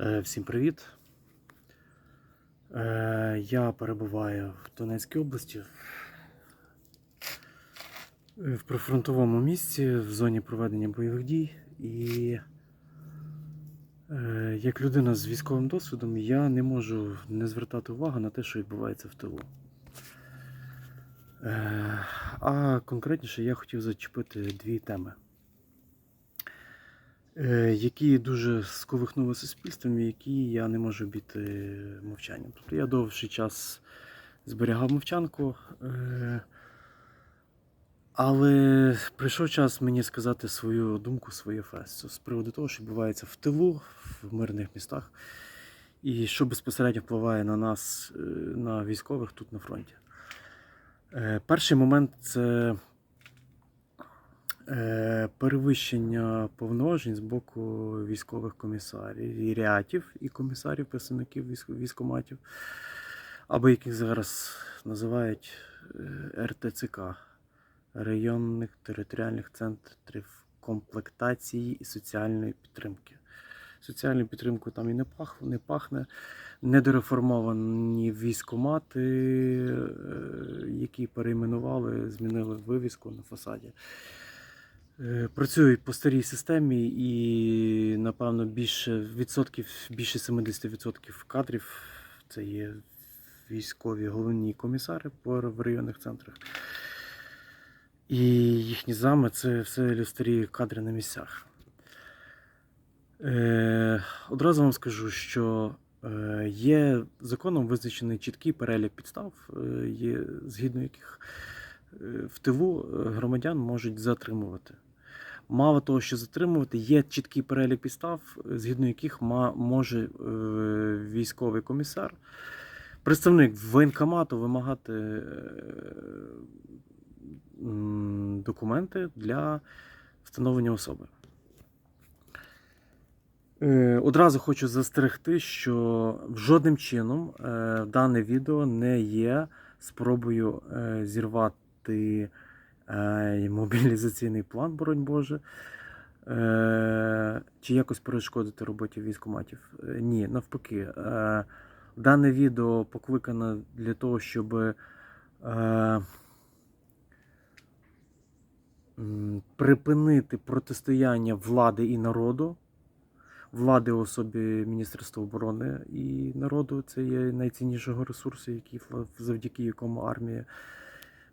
Е, Всім привіт. Е, Я перебуваю в Донецькій області в прифронтовому місці в зоні проведення бойових дій. І е, як людина з військовим досвідом я не можу не звертати увагу на те, що відбувається в тилу. А конкретніше я хотів зачепити дві теми які дуже сковихнули суспільством, і які я не можу обійти мовчанням. Тобто я довший час зберігав мовчанку, е, але прийшов час мені сказати свою думку, своє фест з приводу того, що відбувається в тилу, в мирних містах, і що безпосередньо впливає на нас, е, на військових тут на фронті. Е, Перший момент це е, перевищення повноважень з боку військових комісарів, і рятів, і комісарів, представників військ- військкоматів, або яких зараз називають е, РТЦК районних територіальних центрів комплектації і соціальної підтримки. Соціальну підтримку там і не пах, не пахне. Недореформовані військомати, е, які перейменували, змінили вивіску на фасаді. Е, Працюють по старій системі і, напевно, більше відсотків, більше 70% кадрів це є військові головні комісари в районних центрах. І їхні зами це все старі кадри на місцях. Е, одразу вам скажу, що е, є законом визначений чіткий перелік підстав, е, є, згідно яких в тилу громадян можуть затримувати. Мало того, що затримувати, є чіткий перелік підстав, згідно яких може е, військовий комісар, представник воєнкомату вимагати е, документи для встановлення особи. Е, Одразу хочу застерегти, що жодним чином дане відео не є спробою зірвати е, мобілізаційний план, боронь Боже, е, чи якось перешкодити роботі військкоматів. Е, Ні, навпаки. Е, Дане відео покликане для того, щоб припинити протистояння влади і народу. Влади особі Міністерства оборони і народу це є найціннішого ресурсу, завдяки якому армія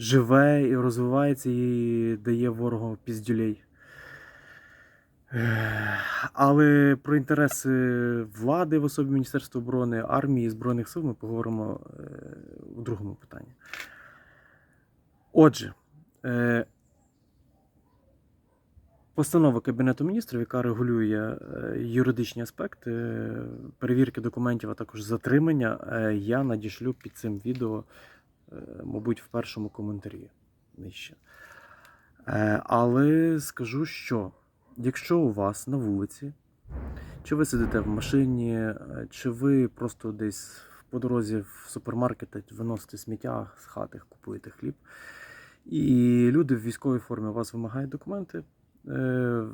живе і розвивається і дає ворогу піздюлей. Але про інтереси влади в особі Міністерства оборони, армії і Збройних сил ми поговоримо е, у другому питанні. Отже, е, постанова Кабінету міністрів, яка регулює е, юридичні аспекти перевірки документів, а також затримання, я надішлю під цим відео, мабуть, в першому коментарі нижче. Е, Але скажу, що якщо у вас на вулиці, чи ви сидите в машині, е, чи ви просто десь по дорозі в супермаркет виносите сміття з хати, купуєте хліб, і люди в військовій формі у вас вимагають документи, е,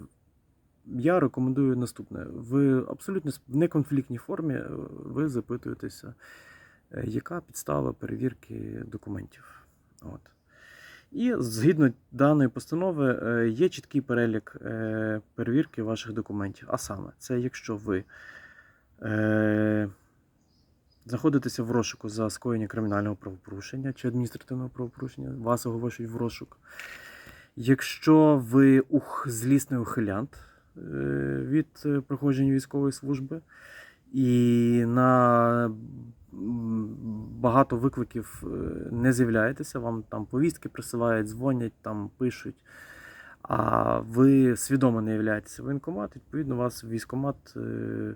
я рекомендую наступне. Ви абсолютно в неконфліктній формі е, ви запитуєтеся, е, яка підстава перевірки документів. От. І згідно даної постанови е, є чіткий перелік е, перевірки ваших документів. А саме, це якщо ви е, знаходитеся в розшуку за скоєння кримінального правопорушення чи адміністративного правопорушення, вас оголошують в розшук. Якщо ви ух, злісний ухилянт е, від е, проходження військової служби, і на багато викликів е, не з'являєтеся, вам там повістки присилають, дзвонять, там пишуть, а ви свідомо не являєтеся воєнкомат, відповідно, вас військкомат е,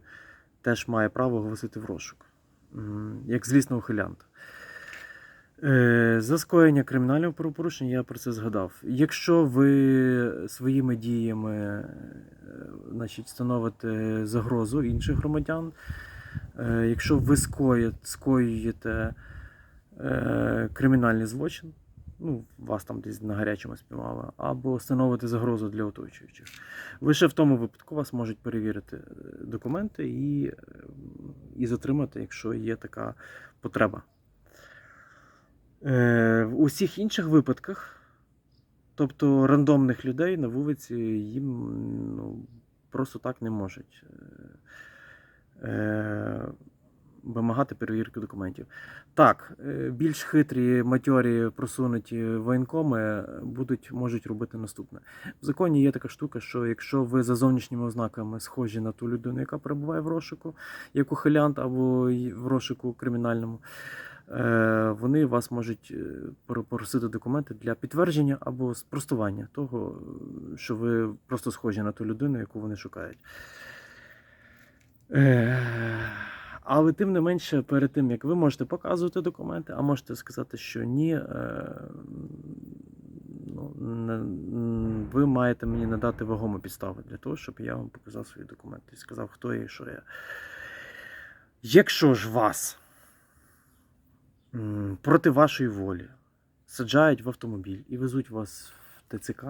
теж має право оголосити в розшук, як злісного ухилянта. Е, За скоєння кримінального правопорушення я про це згадав. Якщо ви своїми діями значить, становите загрозу інших громадян, якщо ви скоюєте е, кримінальний злочин, ну, вас там десь на гарячому спіймали, або становите загрозу для оточуючих, лише в тому випадку вас можуть перевірити е, документи і е, і затримати, якщо є така потреба. Е, в усіх інших випадках, тобто рандомних людей на вулиці, їм ну, просто так не можуть е, е, вимагати перевірки документів. Так, е, більш хитрі, матьорі, просунуті воєнкоми будуть, можуть робити наступне. В законі є така штука, що якщо ви за зовнішніми ознаками схожі на ту людину, яка перебуває в розшуку, як ухилянт або в розшуку кримінальному, е, вони вас можуть е, попросити документи для підтвердження або спростування того, що ви просто схожі на ту людину, яку вони шукають. Е, Але тим не менше, перед тим як ви можете показувати документи, а можете сказати, що ні, е, ну, ви маєте мені надати вагому підставу для того, щоб я вам показав свої документи і сказав, хто я і що я. Якщо ж вас проти вашої волі саджають в автомобіль і везуть вас в ТЦК,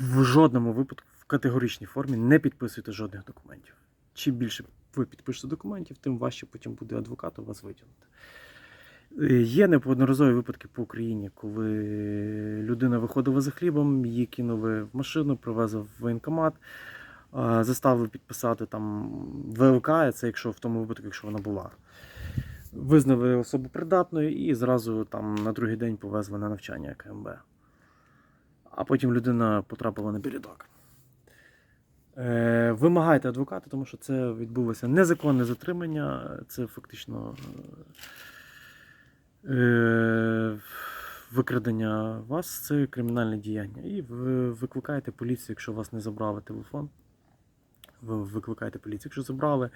в жодному випадку в категоричній формі не підписуйте жодних документів. Чим більше ви підпишете документів, тим важче потім буде адвокату вас витягнути. Е, Є неодноразові випадки по Україні, коли людина виходила за хлібом, її кинули в машину, привезли в воєнкомат, заставили підписати там ВЛК, це якщо в тому випадку, якщо вона була. Визнали особу придатною і зразу там на другий день повезли на навчання КМБ. А потім людина потрапила на білідок. Е, вимагайте адвоката, тому що це відбулося незаконне затримання, це фактично е, викрадення вас, це кримінальне діяння. І ви викликаєте поліцію, якщо вас не забрали телефон. Ви викликаєте поліцію, якщо забрали,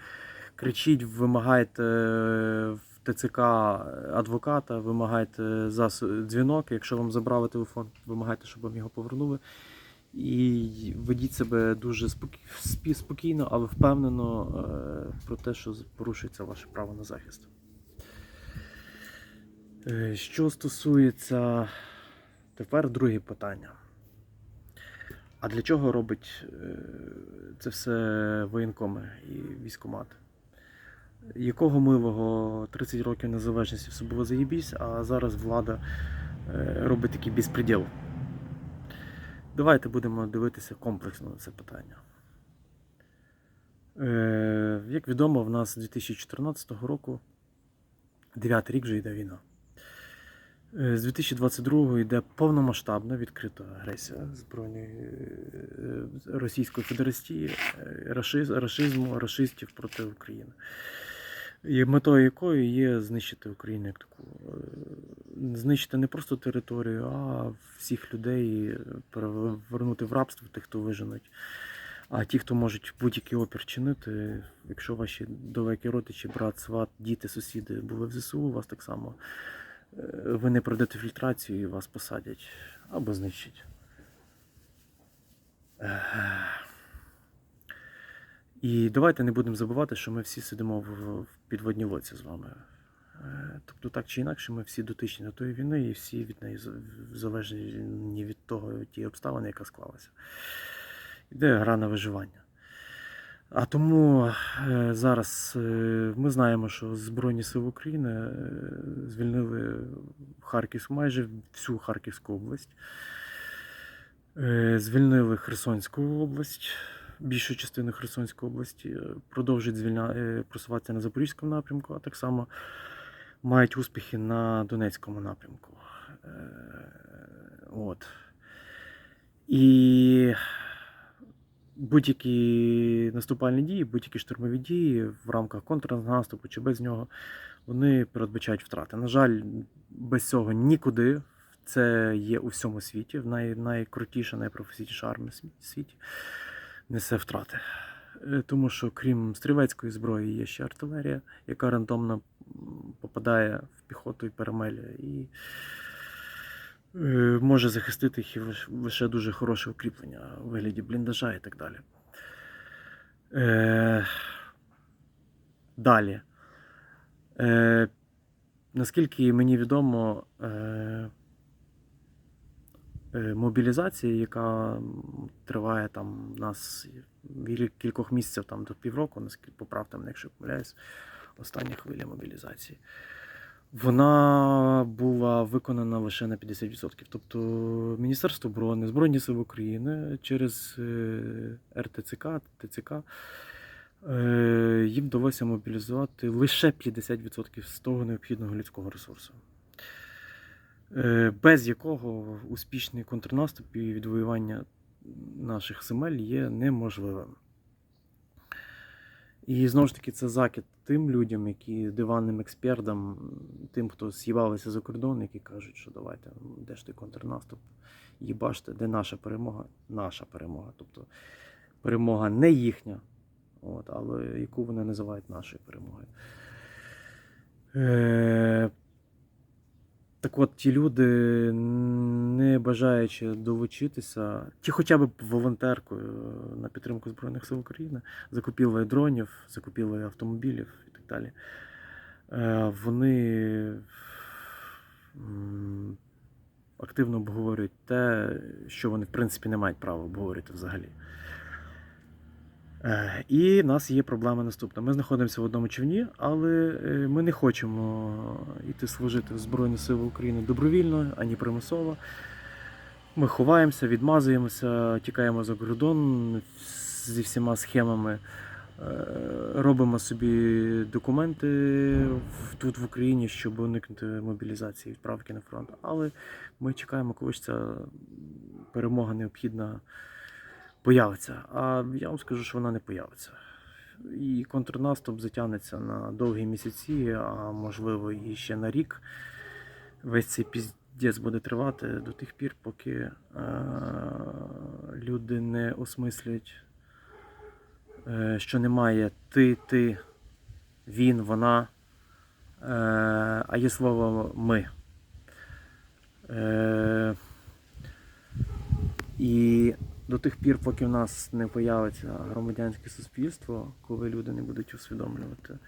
кричіть, вимагайте в ТЦК адвоката, вимагайте дзвінок. Якщо вам забрали телефон, вимагайте, щоб вам його повернули. І ведіть себе дуже спокійно, але впевнено е, про те, що порушується ваше право на захист. Е, Що стосується тепер друге питання. А для чого робить е, це все воєнкоми і військомат? Якого милого 30 років незалежності все було заєбісь, а зараз влада робить такий безпреділ? Давайте будемо дивитися комплексно на це питання. Е, як відомо, в нас з 2014 року 9 рік вже йде війна. Е, З 2022 йде повномасштабна відкрита агресія збройної е, Російської Федерації, е, рашизму, рашистів проти України. Метою якої є знищити Україну як таку. Е, Знищити не просто територію, а всіх людей е, перевернути в рабство тих, хто виженуть. А ті, хто можуть будь-який опір чинити, якщо ваші далекі родичі, брат, сват, діти, сусіди були в ЗСУ, вас так само е, ви не пройдете фільтрацію і вас посадять або знищать. І давайте не будемо забувати, що ми всі сидимо в підводній лодці з вами. Е, Тобто, так чи інакше, ми всі дотичні до тої війни і всі від неї залежні від того, ті обставини, яка склалася. Іде гра на виживання. А тому е, зараз е, ми знаємо, що Збройні Сили України звільнили Харківську, майже всю Харківську область, звільнили Херсонську область, більшу частину Херсонської області, е, продовжують звільня... е, просуватися на Запорізькому напрямку, а так само мають успіхи на Донецькому напрямку. Е, От. І будь-які наступальні дії, будь-які штурмові дії в рамках контрнаступу чи без нього, вони передбачають втрати. На жаль, без цього нікуди. Це є у всьому світі, в най, найкрутіша, найпрофесійніша армія світі несе втрати. Е, Тому що крім стрілецької зброї є ще артилерія, яка рандомно попадає в піхоту і перемелює. І е, може захистити їх лише дуже хороше укріплення у вигляді бліндажа і так далі. Е, далі. Наскільки мені відомо, мобілізації, яка триває там у нас кількох місяців там до півроку, наскільки поправте мене, якщо помиляюсь, остання хвиля мобілізації. Вона була виконана лише на 50%. Тобто Міністерство оборони, Збройні Сили України через е, РТЦК, ТЦК е, їм вдалося мобілізувати лише 50% з того необхідного людського ресурсу, е, без якого успішний контрнаступ і відвоювання наших земель є неможливим. І знову ж таки, це закид тим людям, які диванним експертам, тим, хто з'їбалися за кордон, які кажуть, що давайте, ну, де ж той контрнаступ, їбаште, де наша перемога? Наша перемога. Тобто перемога не їхня, от, але яку вони називають нашою перемогою. Е, так от ті люди, не бажаючи долучитися, ті хоча б волонтеркою на підтримку Збройних сил України, закупівлею дронів, закупівлею автомобілів і так далі. Е, Вони активно обговорюють те, що вони в принципі не мають права обговорювати взагалі. Е, І в нас є проблема наступна. Ми знаходимося в одному човні, але е, ми не хочемо йти служити в Збройні Сили України добровільно, ані примусово. Ми ховаємося, відмазуємося, тікаємо за кордон зі всіма схемами, е, робимо собі документи тут в Україні, щоб уникнути мобілізації відправки на фронт. Але ми чекаємо, коли ж ця перемога необхідна появиться. А я вам скажу, що вона не появиться. І контрнаступ затягнеться на довгі місяці, а можливо і ще на рік. Весь цей піздець буде тривати до тих пір, поки е- люди не осмислюють, е- що немає ти, ти, він, вона, е- а є слово ми. Е- і до тих пір, поки в нас не появиться громадянське суспільство, коли люди не будуть усвідомлювати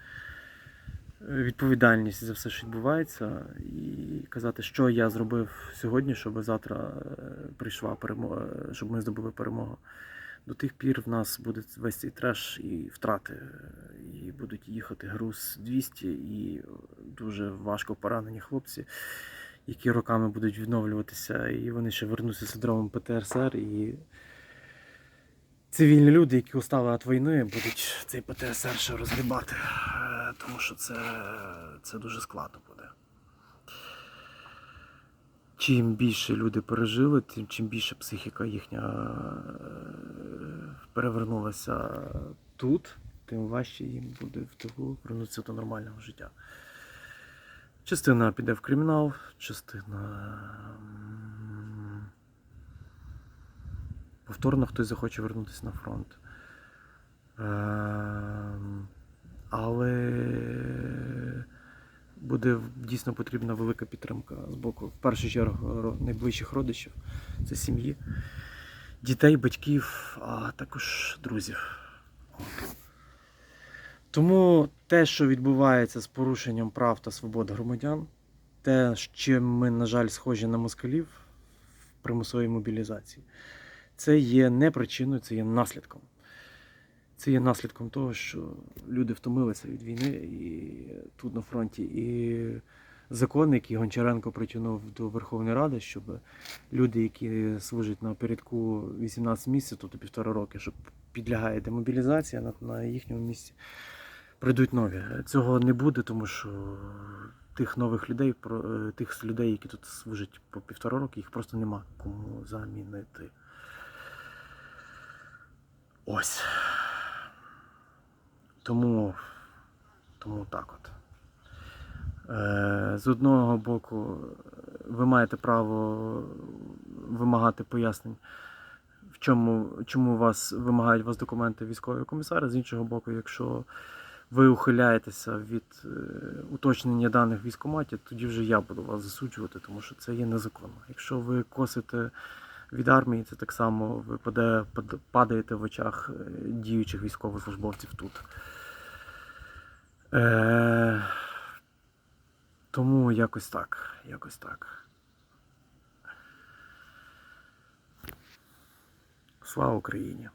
е, відповідальність за все, що відбувається, і казати, що я зробив сьогодні, щоб завтра е, прийшла перемога, щоб ми здобули перемогу. До тих пір в нас буде весь цей треш і втрати, е, і будуть їхати груз 200, і дуже важко поранені хлопці, які роками будуть відновлюватися, і вони ще вернуться з синдромом ПТСР. І цивільні люди, які устали від війни, будуть цей ПТСР ще розгрібати, е, тому що це, це дуже складно буде. Чим більше люди пережили, тим чим більше психіка їхня е, перевернулася тут, тим важче їм буде в тилу вернутися до нормального життя. Частина піде в кримінал, частина. Повторно хтось захоче вернутися на фронт. Ем, Але буде дійсно потрібна велика підтримка з боку, в першу чергу, найближчих родичів, це сім'ї, дітей, батьків, а також друзів. Тому те, що відбувається з порушенням прав та свобод громадян, те, з чим ми, на жаль, схожі на москалів в примусовій мобілізації, це є не причиною, це є наслідком. Це є наслідком того, що люди втомилися від війни і тут на фронті. І закон, який Гончаренко притягнув до Верховної Ради, щоб люди, які служать на передку 18 місяців, тобто півтора роки, щоб підлягає демобілізація на, на їхньому місці, прийдуть нові. Цього не буде, тому що тих нових людей, е, тих людей, які тут служать по півтора роки, їх просто нема кому замінити. Ось. Тому, тому так от. Е, з одного боку, ви маєте право вимагати пояснень, в чому, чому вас вимагають вас документи військового комісара. З іншого боку, якщо ви ухиляєтеся від е, уточнення даних військкоматі, тоді вже я буду вас засуджувати, тому що це є незаконно. Якщо ви косите від армії, це так само випаде, падає, падаєте в очах е, діючих військовослужбовців тут. Е, Тому якось так, якось так. Слава Україні!